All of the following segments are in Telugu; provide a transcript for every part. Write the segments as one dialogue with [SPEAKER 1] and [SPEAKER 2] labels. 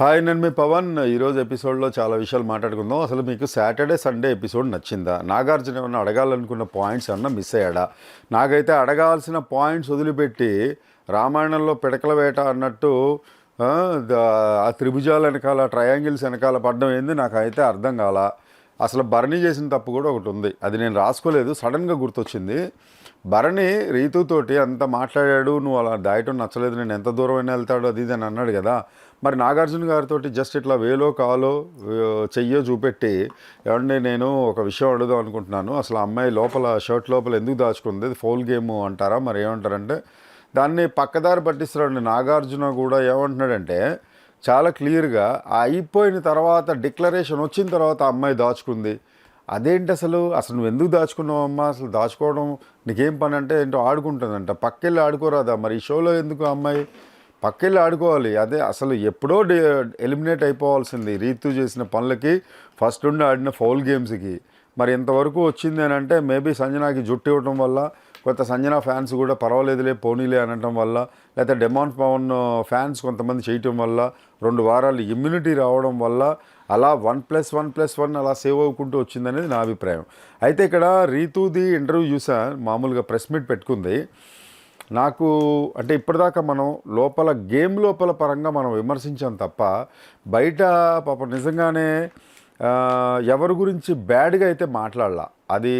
[SPEAKER 1] హాయ్ నేను మీ పవన్. ఈరోజు ఎపిసోడ్లో చాలా విషయాలు మాట్లాడుకుందాం. అసలు మీకు సాటర్డే సండే ఎపిసోడ్ నచ్చిందా? నాగార్జున ఏమన్నా అడగాలనుకున్న పాయింట్స్ అన్నా మిస్ అయ్యాడా? నాకైతే అడగాల్సిన పాయింట్స్ వదిలిపెట్టి రామాయణంలో పిడకల వేట అన్నట్టు ఆ, త్రిభుజాల వెనకాల ట్రయాంగిల్స్ వెనకాల పడడం ఏంది నాకైతే అర్థం కాల. అసలు భరణి చేసిన తప్పు కూడా ఒకటి ఉంది. అది నేను రాసుకోలేదు. సడన్గా గుర్తొచ్చింది. భరణి రీతుతోటి అంత మాట్లాడాడు నువ్వు అలా దాయటం నచ్చలేదు. నేను ఎంత దూరం అయినా వెళ్తాడు? అది ఇది అని అన్నాడు కదా. మరి నాగార్జున గారితో జస్ట్ ఇట్లా వేలో కాలో చెయ్యో చూపెట్టి ఏమంటే నేను ఒక విషయం అడుగుదాం అనుకుంటున్నాను. అసలు అమ్మాయి లోపల షర్ట్ లోపల ఎందుకు దాచుకుంది? ఫోల్ గేమ్ అంటారా? మరి ఏమంటారంటే దాన్ని పక్కదారి పట్టిస్తున్నాడు నాగార్జున కూడా. ఏమంటున్నాడంటే చాలా క్లియర్గా ఆ అయిపోయిన తర్వాత డిక్లరేషన్ వచ్చిన తర్వాత అమ్మాయి దాచుకుంది. అదేంటి అసలు? అసలు నువ్వు ఎందుకు దాచుకున్నావమ్మా అసలు దాచుకోవడం నీకేం పని అంటే ఏంటో ఆడుకుంటుందంట. పక్కెళ్ళి ఆడుకోరాదా? మరి ఈ షోలో ఎందుకు ఆ అమ్మాయి? పక్కెళ్ళి ఆడుకోవాలి. అదే అసలు ఎప్పుడో ఎలిమినేట్ అయిపోవాల్సింది. రీతు చేసిన పనులకి ఫస్ట్ నుండి ఆడిన ఫౌల్ గేమ్స్కి. మరి ఇంతవరకు వచ్చింది అని అంటే మేబీ సంజనాకి జుట్టు ఇవ్వటం వల్ల కొత్త సంజన ఫ్యాన్స్ కూడా పర్వాలేదులే పోనీలే అనటం వల్ల లేకపోతే డెమాన్ పవన్ ఫ్యాన్స్ కొంతమంది చేయటం వల్ల రెండు వారాలు ఇమ్యూనిటీ రావడం వల్ల అలా one plus one plus one అలా సేవ్ అవ్వకుంటూ వచ్చిందనేది నా అభిప్రాయం. అయితే ఇక్కడ రీతూది ఇంటర్వ్యూ చూసా మామూలుగా ప్రెస్ మీట్ పెట్టుకుంది. నాకు అంటే ఇప్పటిదాకా మనం లోపల గేమ్ లోపల పరంగా మనం విమర్శించాం తప్ప బయట పాప నిజంగానే ఎవరి గురించి బ్యాడ్గా అయితే మాట్లాడాల. అది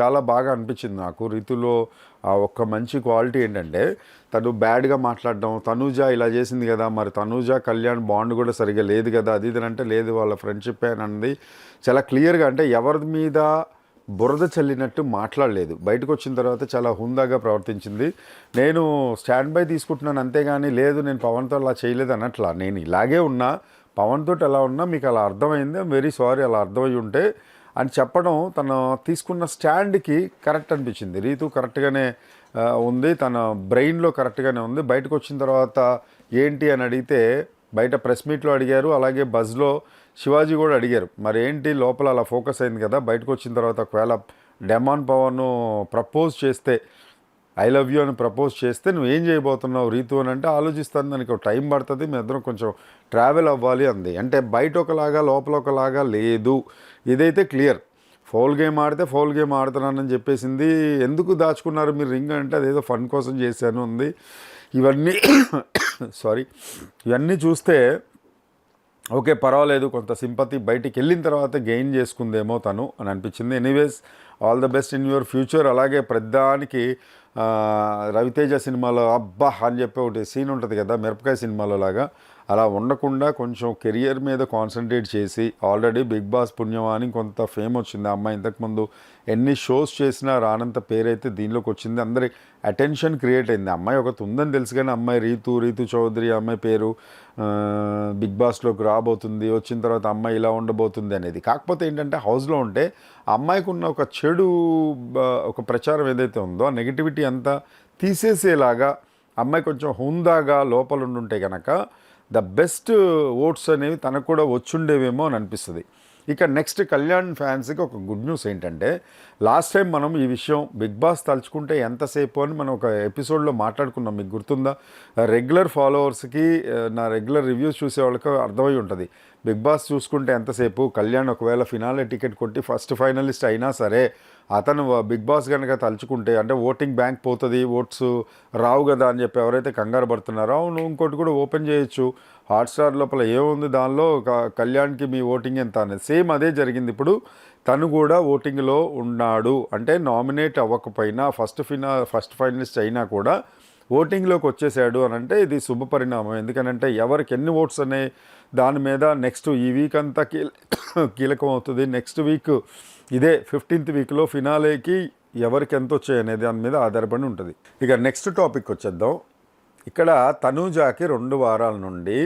[SPEAKER 1] చాలా బాగా అనిపించింది నాకు. రీతిలో ఆ ఒక్క మంచి క్వాలిటీ ఏంటంటే తను బ్యాడ్గా మాట్లాడడం తనూజ ఇలా చేసింది కదా మరి తనూజ కళ్యాణ్ బాండ్ కూడా సరిగా లేదు కదా అది ఇది అంటే లేదు వాళ్ళ ఫ్రెండ్షిప్ అని అన్నది చాలా క్లియర్గా అంటే ఎవరి మీద బురద చల్లినట్టు మాట్లాడలేదు. బయటకు వచ్చిన తర్వాత చాలా హుందాగా ప్రవర్తించింది. నేను స్టాండ్ బై తీసుకుంటున్నాను అంతేగాని లేదు నేను పవన్తో అలా చేయలేదు అన్నట్లా. నేను ఇలాగే ఉన్నా పవన్ తోటి ఎలా ఉన్నా మీకు అలా అర్థమైంది. వెరీ సారీ అలా అర్థమై ఉంటే అని చెప్పడం తను తీసుకున్న స్టాండ్కి కరెక్ట్ అనిపించింది. రీతు కరెక్ట్గానే ఉంది. తన బ్రెయిన్లో కరెక్ట్గానే ఉంది. బయటకు వచ్చిన తర్వాత ఏంటి అని అడిగితే బయట ప్రెస్ మీట్లో అడిగారు అలాగే బజ్లో శివాజీ కూడా అడిగారు. మరి ఏంటి లోపల అలా ఫోకస్ అయింది కదా బయటకు వచ్చిన తర్వాత ఒకవేళ డెమాన్ పవర్ను ప్రపోజ్ చేస్తే ఐ లవ్ యూ అని ప్రపోజ్ చేస్తే నువ్వు ఏం చేయబోతున్నావు రీతు అని అంటే ఆలోచిస్తాను దానికి ఒక టైం పడుతుంది మీ ఇద్దరం కొంచెం ట్రావెల్ అవ్వాలి అంది. అంటే బయట ఒకలాగా లోపల ఒకలాగా లేదు. ఇదైతే క్లియర్. ఫౌల్ గేమ్ ఆడితే ఫౌల్ గేమ్ ఆడుతున్నానని చెప్పేసింది. ఎందుకు దాచుకున్నారు మీరు రింగ్ అంటే అదేదో ఫన్ కోసం చేశాను ఉంది ఇవన్నీ సారీ. ఇవన్నీ చూస్తే ఓకే పర్వాలేదు కొంత సింపతి బయటికి వెళ్ళిన తర్వాత గెయిన్ చేసుకుందేమో తను అని అనిపించింది. Anyways all the best in your future. అలాగే ప్రతిదానికి రవితేజ సినిమాలో అబ్బా అని చెప్పి ఒకటి సీన్ ఉంటుంది కదా మిరపకాయ సినిమాలో లాగా. అలా ఉండకుండా కొంచెం కెరియర్ మీద కాన్సన్ట్రేట్ చేసి ఆల్రెడీ బిగ్ బాస్ పుణ్యమాని కొంత ఫేమ్ వచ్చింది. ఆ అమ్మాయి ఇంతకుముందు ఎన్ని షోస్ చేసినా రానంత పేరైతే దీనిలోకి వచ్చింది. అందరి అటెన్షన్ క్రియేట్ అయింది. అమ్మాయి ఒకటి ఉందని తెలుసు కానీ అమ్మాయి రీతు రీతు చౌదరి అమ్మాయి పేరు బిగ్ బాస్లోకి రాబోతుంది వచ్చిన తర్వాత అమ్మాయి ఇలా ఉండబోతుంది అనేది. కాకపోతే ఏంటంటే హౌస్లో ఉంటే ఆ అమ్మాయికి ఉన్న ఒక చెడు ఒక ప్రచారం ఏదైతే ఉందో ఆ నెగిటివిటీ అంతా తీసేసేలాగా అమ్మాయి కొంచెం హుందాగా లోపల ఉండుంటే కనుక ద బెస్ట్ ఓట్స్ అనేవి తనకు కూడా వచ్చుండేవేమో అని అనిపిస్తుంది. ఇక నెక్స్ట్ కళ్యాణ్ ఫ్యాన్స్కి ఒక గుడ్ న్యూస్ ఏంటంటే లాస్ట్ టైం మనం ఈ విషయం బిగ్ బాస్ తలుచుకుంటే ఎంతసేపు అని మనం ఒక ఎపిసోడ్లో మాట్లాడుకున్నాం. మీకు గుర్తుందా? రెగ్యులర్ ఫాలోవర్స్కి నా రెగ్యులర్ రివ్యూస్ చూసే వాళ్ళకి అర్థమై ఉంటుంది. బిగ్ బాస్ చూసుకుంటే ఎంతసేపు? కళ్యాణ్ ఒకవేళ ఫినాలే టికెట్ కొట్టి ఫస్ట్ ఫైనలిస్ట్ అయినా సరే అతను బిగ్ బాస్ కనుక తలుచుకుంటే అంటే ఓటింగ్ బ్యాంక్ పోతుంది ఓట్స్ రావు కదా అని చెప్పి ఎవరైతే కంగారు పడుతున్నారో అవును ఇంకోటి కూడా ఓపెన్ చేయొచ్చు. హాట్స్టార్ లోపల ఏముంది దానిలో? కళ్యాణ్కి మీ ఓటింగ్ ఎంత అనేది. సేమ్ అదే జరిగింది. ఇప్పుడు తను కూడా ఓటింగ్లో ఉన్నాడు. అంటే నామినేట్ అవ్వకపోయినా ఫస్ట్ ఫినా ఫస్ట్ ఫైనలిస్ట్ అయినా కూడా ఓటింగ్లోకి వచ్చేసాడు అని అంటే ఇది శుభ పరిణామం. ఎందుకనంటే ఎవరికి ఎన్ని ఓట్స్ అనే దాని మీద నెక్స్ట్ ఈ వీక్ అంతా కీల కీలకం అవుతుంది. నెక్స్ట్ వీక్ ఇదే ఫిఫ్టీన్త్ వీక్లో ఫినాలేకి ఎవరికి ఎంత వచ్చాయనే దాని మీద ఆధారపడి ఉంటుంది. ఇక నెక్స్ట్ టాపిక్ వచ్చేద్దాం. ఇక్కడ తనూజాకి రెండు వారాల నుండి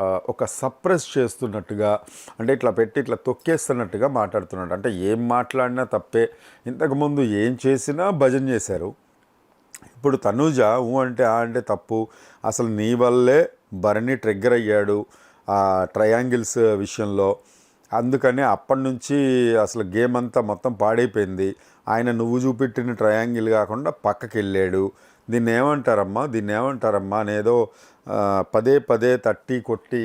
[SPEAKER 1] ఒక సప్రెస్ చేస్తున్నట్టుగా అంటే ఇట్లా పెట్టి ఇట్లా తొక్కేస్తున్నట్టుగా మాట్లాడుతున్నాడు. అంటే ఏం మాట్లాడినా తప్పే. ఇంతకుముందు ఏం చేసినా భజన చేశారు. ఇప్పుడు తనూజ ఊ అంటే ఆ అంటే తప్పు. అసలు నీ వల్లే భరణి ట్రిగ్గర్ అయ్యాడు ఆ ట్రయాంగిల్స్ విషయంలో. అందుకని అప్పటి నుంచి అసలు గేమ్ అంతా మొత్తం పాడైపోయింది. ఆయన నువ్వు చూపెట్టిన ట్రయాంగిల్ కాకుండా పక్కకి వెళ్ళాడు దీన్ని ఏమంటారమ్మా దీన్ని ఏమంటారమ్మా అనేదో పదే పదే తట్టి కొట్టి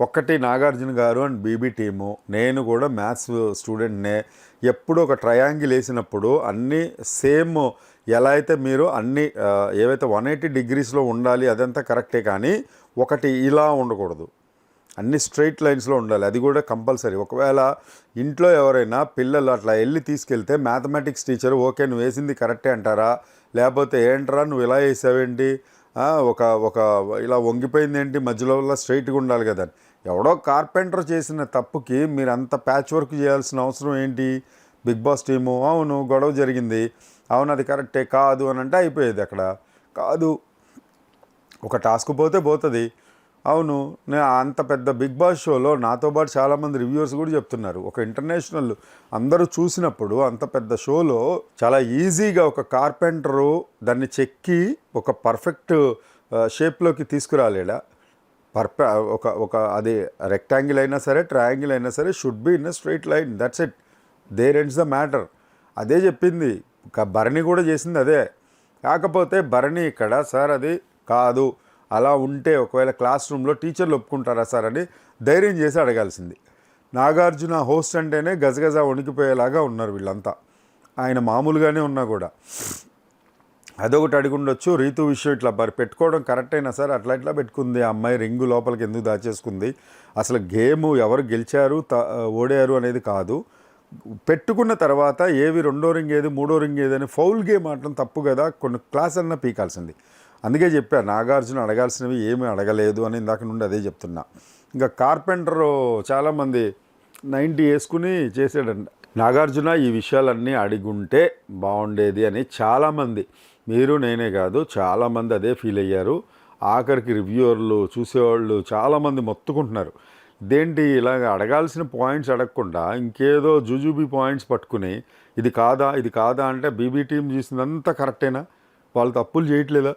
[SPEAKER 1] ఒక్కటి నాగార్జున గారు అండ్ బీబీ టీము నేను కూడా మ్యాథ్స్ స్టూడెంట్నే ఎప్పుడు ఒక ట్రయాంగిల్ వేసినప్పుడు అన్నీ సేమ్ ఎలా అయితే మీరు అన్ని ఏవైతే వన్ ఎయిటీ డిగ్రీస్లో ఉండాలి అదంతా కరెక్టే కానీ ఒకటి ఇలా ఉండకూడదు. అన్ని స్ట్రైట్ లైన్స్లో ఉండాలి. అది కూడా కంపల్సరీ. ఒకవేళ ఇంట్లో ఎవరైనా పిల్లలు అట్లా వెళ్ళి తీసుకెళ్తే మ్యాథమెటిక్స్ టీచర్ ఓకే నువ్వు వేసింది కరెక్టే అంటారా? లేకపోతే ఏంట్రా నువ్వు ఇలా వేసావేంటి? ఒక ఒక ఇలా వంగిపోయింది ఏంటి? మధ్యలో స్ట్రైట్గా ఉండాలి కదా ఎవడో కార్పెంటర్ చేసిన తప్పుకి మీరు అంత ప్యాచ్ వర్క్ చేయాల్సిన అవసరం ఏంటి? బిగ్ బాస్ టీము అవును గొడవ జరిగింది. అవును అది కరెక్టే కాదు అని అంటే అయిపోయేది అక్కడ. కాదు. ఒక టాస్క్ పోతే పోతుంది. అవును నేను అంత పెద్ద బిగ్ బాస్ షోలో నాతో పాటు చాలామంది రివ్యూవర్స్ కూడా చెప్తున్నారు. ఒక ఇంటర్నేషనల్ అందరూ చూసినప్పుడు అంత పెద్ద షోలో చాలా ఈజీగా ఒక కార్పెంటరు దాన్ని చెక్కి ఒక పర్ఫెక్ట్ షేప్లోకి తీసుకురాలేడా? పర్ఫె ఒక ఒక అది రెక్టాంగిల్ అయినా సరే ట్రయాంగిల్ అయినా సరే should be in a straight line. That's it there ends the matter అదే చెప్పింది. భరణి కూడా చేసింది అదే. కాకపోతే భరణి ఇక్కడ సార్ అది కాదు. అలా ఉంటే ఒకవేళ క్లాస్ రూమ్లో టీచర్లు ఒప్పుకుంటారా సార్ అని ధైర్యం చేసి అడగాల్సింది. నాగార్జున హోస్ట్ అంటేనే గజగజ వణికిపోయేలాగా ఉన్నారు వీళ్ళంతా. ఆయన మామూలుగానే ఉన్నా కూడా. అదొకటి అడిగుండొచ్చు. రీతు విషయం ఇట్లా మరి పెట్టుకోవడం కరెక్ట్ అయినా సార్ అట్లా ఇట్లా పెట్టుకుంది. ఆ అమ్మాయి రింగు లోపలికి ఎందుకు దాచేసుకుంది? అసలు గేమ్ ఎవరు గెలిచారు త ఓడారు అనేది కాదు. పెట్టుకున్న తర్వాత ఏవి రెండో రింగ్ ఏది మూడో రింగ్ ఏది అని ఫౌల్ గేమ్ ఆడటం తప్పు కదా కొన్ని క్లాస్ అన్నా పీకాల్సింది. అందుకే చెప్పా నాగార్జున అడగాల్సినవి ఏమీ అడగలేదు అని ఇందాక నుండి అదే చెప్తున్నా. ఇంకా కార్పెంటర్ చాలామంది నైంటీ వేసుకుని చేసాడంట. నాగార్జున ఈ విషయాలన్నీ అడిగుంటే బాగుండేది అని చాలామంది మీరు నేనే కాదు చాలామంది అదే ఫీల్ అయ్యారు. ఆఖరికి రివ్యూవర్లు చూసేవాళ్ళు చాలామంది మొత్తుకుంటున్నారు. ఇదేంటి ఇలాగ అడగాల్సిన పాయింట్స్ అడగకుండా ఇంకేదో జుజుబీ పాయింట్స్ పట్టుకుని ఇది కాదా ఇది కాదా అంటే బీబీ టీం చేసిందంతా కరెక్టేనా? వాళ్ళు తప్పులు చేయట్లేదా?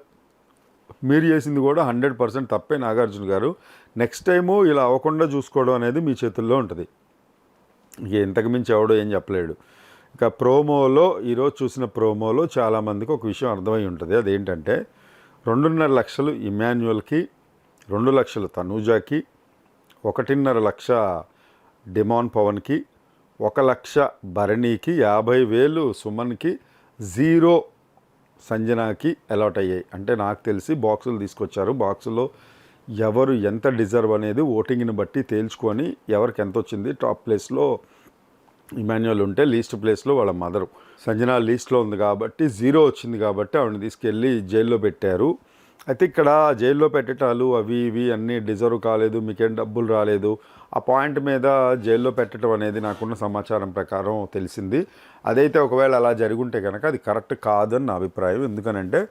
[SPEAKER 1] మీరు చేసింది కూడా హండ్రెడ్ పర్సెంట్ తప్పే నాగార్జున గారు. నెక్స్ట్ టైము ఇలా అవ్వకుండా చూసుకోవడం అనేది మీ చేతుల్లో ఉంటుంది. ఇక ఇంతకు మించి ఎవడో ఏం చెప్పలేడు. ఇక ప్రోమోలో ఈరోజు చూసిన ప్రోమోలో చాలామందికి ఒక విషయం అర్థమై ఉంటుంది. అదేంటంటే రెండున్నర లక్షలు ఇమాన్యువల్కి రెండు లక్షలు తనూజాకి ఒకటిన్నర లక్ష డిమాన్ పవన్కి ఒక లక్ష భరణికి యాభై వేలు సుమన్కి జీరో సంజనాకి అలాట్ అయ్యాయి. అంటే నాకు తెలిసి బాక్సులు తీసుకొచ్చారు. బాక్సులో ఎవరు ఎంత డిజర్వ్ అనేది ఓటింగ్ని బట్టి తేల్చుకొని ఎవరికి ఎంత వచ్చింది టాప్ ప్లేస్లో ఇమాన్యువల్ ఉంటే లీస్ట్ ప్లేస్లో వాళ్ళ మదరు. సంజన లీస్ట్లో ఉంది కాబట్టి జీరో వచ్చింది కాబట్టి ఆవిడని తీసుకెళ్ళి జైల్లో పెట్టారు. అయితే ఇక్కడ జైల్లో పెట్టటాలు అవి ఇవి అన్నీ డిజర్వ్ కాలేదు మీకేం డబ్బులు రాలేదు. ఆ పాయింట్ మీద జైల్లో పెట్టడం అనేది నాకున్న సమాచారం ప్రకారం తెలిసింది. అదైతే ఒకవేళ అలా జరుగుంటే కనుక అది కరెక్ట్ కాదని నా అభిప్రాయం. ఎందుకనంటే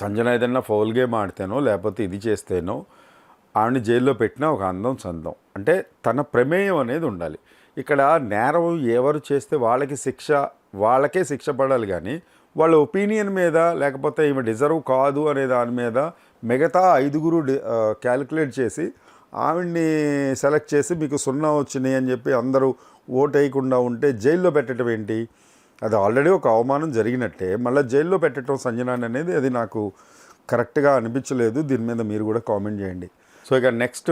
[SPEAKER 1] సంజన ఏదైనా ఫౌల్ గేమ్ ఆడితేనో లేకపోతే ఇది చేస్తేనో ఆవిడని జైల్లో పెట్టినా ఒక అందం చందం అంటే తన ప్రమేయం అనేది ఉండాలి. ఇక్కడ నేరం ఎవరు చేస్తే వాళ్ళకి శిక్ష వాళ్ళకే శిక్ష పడాలి కానీ వాళ్ళ ఒపీనియన్ మీద లేకపోతే ఈమె డిజర్వ్ కాదు అనే దాని మీద మిగతా ఐదుగురు క్యాలిక్యులేట్ చేసి ఆవిడ్ని సెలెక్ట్ చేసి మీకు సున్నా వచ్చినాయి అని చెప్పి అందరూ ఓట్ వేయకుండా ఉంటే జైల్లో పెట్టడం ఏంటి? అది ఆల్రెడీ ఒక అవమానం జరిగినట్టే. మళ్ళీ జైల్లో పెట్టడం సంజనాన్ని అనేది అది నాకు కరెక్ట్గా అనిపించలేదు. దీని మీద మీరు కూడా కామెంట్ చేయండి. సో ఇక నెక్స్ట్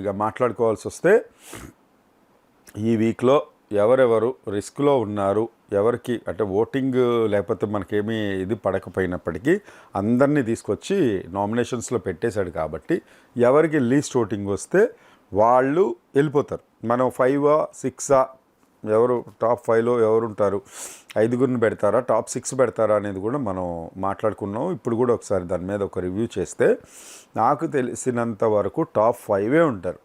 [SPEAKER 1] ఇక మాట్లాడుకోవాల్సి వస్తే ఈ వీక్లో ఎవరెవరు రిస్క్లో ఉన్నారు ఎవరికి అంటే ఓటింగ్ లేకపోతే మనకేమీ ఇది పడకపోయినప్పటికీ అందరినీ తీసుకొచ్చి నామినేషన్స్లో పెట్టేశాడు కాబట్టి ఎవరికి లీస్ట్ ఓటింగ్ వస్తే వాళ్ళు వెళ్ళిపోతారు. మనం ఫైవా సిక్సా ఎవరు టాప్ ఫైవ్లో ఎవరు ఉంటారు ఐదుగురిని పెడతారా టాప్ సిక్స్ పెడతారా అనేది కూడా మనం మాట్లాడుకున్నాం. ఇప్పుడు కూడా ఒకసారి దాని మీద ఒక రివ్యూ చేస్తే నాకు తెలిసినంత వరకు టాప్ ఫైవే ఉంటారు.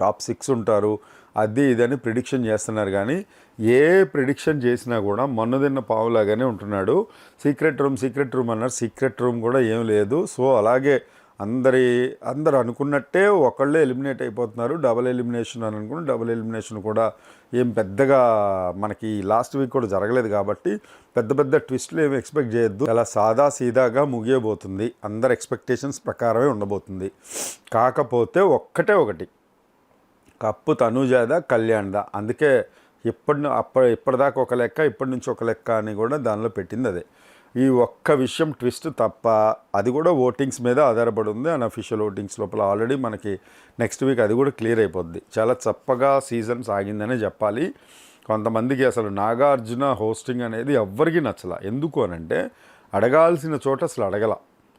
[SPEAKER 1] టాప్ సిక్స్ ఉంటారు అది ఇదని ప్రిడిక్షన్ చేస్తున్నారు కానీ ఏ ప్రిడిక్షన్ చేసినా కూడా మన్నుదిన్న పావులాగానే ఉంటున్నాడు. సీక్రెట్ రూమ్ సీక్రెట్ రూమ్ అన్నారు. సీక్రెట్ రూమ్ కూడా ఏం లేదు. సో అలాగే అందరి అందరు అనుకున్నట్టే ఒకళ్ళే ఎలిమినేట్ అయిపోతున్నారు. డబుల్ ఎలిమినేషన్ అని అనుకుని డబుల్ ఎలిమినేషన్ కూడా ఏం పెద్దగా మనకి లాస్ట్ వీక్ కూడా జరగలేదు కాబట్టి పెద్ద పెద్ద ట్విస్ట్లు ఏమి ఎక్స్పెక్ట్ చేయొద్దు. అలా సాదా సీదాగా ముగియబోతుంది. అందరి ఎక్స్పెక్టేషన్స్ ప్రకారమే ఉండబోతుంది. కాకపోతే ఒక్కటే ఒకటి. కప్పు తనుజాదా కళ్యాణ్దా. అందుకే ఇప్పటి అప్ప ఇప్పటిదాకా ఒక లెక్క ఇప్పటి నుంచి ఒక లెక్క అని కూడా దానిలో పెట్టింది అదే. ఈ ఒక్క విషయం ట్విస్ట్ తప్ప అది కూడా ఓటింగ్స్ మీద ఆధారపడి ఉంది అండ్ అఫీషియల్ ఓటింగ్స్ లోపల ఆల్రెడీ మనకి నెక్స్ట్ వీక్ అది కూడా క్లియర్ అయిపోద్ది. చాలా చప్పగా సీజన్ సాగిందనే చెప్పాలి. కొంతమందికి అసలు నాగార్జున హోస్టింగ్ అనేది ఎవ్వరికీ నచ్చల. ఎందుకు అనంటే అడగాల్సిన చోట అసలు అడగల.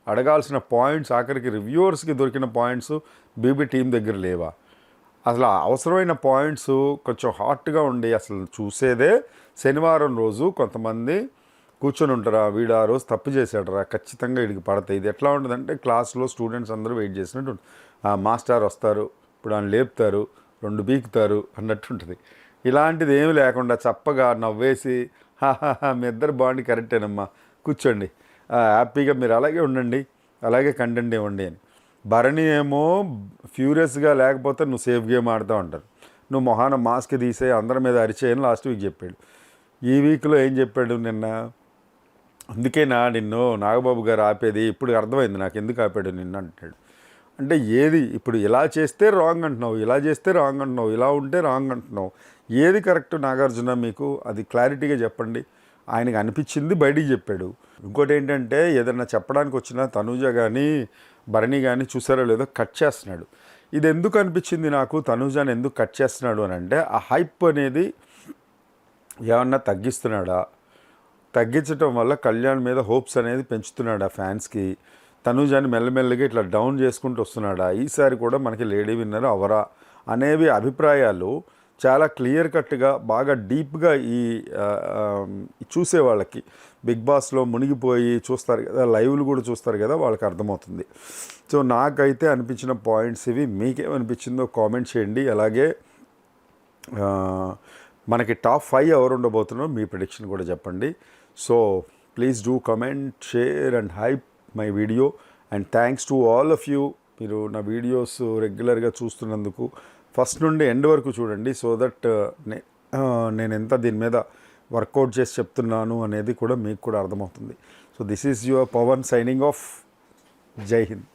[SPEAKER 1] అడగాల్సిన పాయింట్స్ ఆఖరికి రివ్యూవర్స్కి దొరికిన పాయింట్స్ బీబీ టీం దగ్గర లేవా? అసలు అవసరమైన పాయింట్స్ కొంచెం హాట్గా ఉండి అసలు చూసేదే శనివారం రోజు కొంతమంది కూర్చొని ఉంటారా. వీడు ఆ రోజు తప్పు చేశాడరా ఖచ్చితంగా వీడికి పడతాయి. ఇది ఎట్లా ఉంటుందంటే క్లాస్లో స్టూడెంట్స్ అందరూ వెయిట్ చేసినట్టు ఉంటుంది. ఆ మాస్టర్ వస్తారు ఇప్పుడు ఆయన లేపుతారు రెండు బీకుతారు అన్నట్టు ఉంటుంది. ఇలాంటిది ఏమి లేకుండా చప్పగా నవ్వేసి మీ ఇద్దరు బాండి కరెక్టేనమ్మా కూర్చోండి. హ్యాపీగా మీరు అలాగే ఉండండి అలాగే కంటెంట్ ఇవ్వండి అని. భరణి ఏమో ఫ్యూరియస్గా లేకపోతే నువ్వు సేఫ్ గేమ్ ఆడుతూ ఉంటారు నువ్వు మొహాన మాస్క్ తీసే అందరి మీద అరిచేయని లాస్ట్ వీక్ చెప్పాడు. ఈ వీక్లో ఏం చెప్పాడు నిన్న? అందుకేనా నిన్ను నాగబాబు గారు ఆపేది? ఇప్పుడు అర్థమైంది నాకు ఎందుకు ఆపాడు నిన్ను అంటాడు. అంటే ఏది? ఇప్పుడు ఇలా చేస్తే రాంగ్ అంటున్నావు ఇలా చేస్తే రాంగ్ అంటున్నావు ఇలా ఉంటే రాంగ్ అంటున్నావు. ఏది కరెక్ట్ నాగార్జున మీకు? అది క్లారిటీగా చెప్పండి. ఆయనకు అనిపించింది బయటికి చెప్పాడు. ఇంకోటి ఏంటంటే ఏదన్నా చెప్పడానికి వచ్చినా తనూజ కానీ భరణి కానీ చూసారో లేదో కట్ చేస్తున్నాడు. ఇది ఎందుకు అనిపించింది నాకు? తనుజాని ఎందుకు కట్ చేస్తున్నాడు అని అంటే ఆ హైప్ అనేది ఏమన్నా తగ్గిస్తున్నాడా? తగ్గించటం వల్ల కళ్యాణ్ మీద హోప్స్ అనేది పెంచుతున్నాడా ఫ్యాన్స్కి? తనుజాని మెల్లమెల్లగా ఇట్లా డౌన్ చేసుకుంటూ వస్తున్నాడా? ఈసారి కూడా మనకి లేడీ విన్నర్ అవరా అనేవి అభిప్రాయాలు. చాలా క్లియర్ కట్గా బాగా డీప్గా ఈ చూసే వాళ్ళకి. బిగ్ బాస్లో మునిగిపోయి చూస్తారు కదా లైవ్లు కూడా చూస్తారు కదా వాళ్ళకి అర్థమవుతుంది. సో నాకైతే అనిపించిన పాయింట్స్ ఇవి. మీకేమనిపించిందో కామెంట్ చేయండి. అలాగే మనకి టాప్ ఫైవ్ ఎవరు ఉండబోతున్నారో మీ ప్రిడిక్షన్ కూడా చెప్పండి. So please do comment share and hype my video. And thanks to all of you. మీరు నా వీడియోస్ రెగ్యులర్గా చూస్తున్నందుకు ఫస్ట్ నుండి ఎండ్ వరకు చూడండి సో దట్ uh, uh, నేను ఎంత దీని మీద వర్కౌట్ చేసి చెప్తున్నాను అనేది కూడా మీకు కూడా అర్థమవుతుంది. So this is your Pawan signing off జై హింద్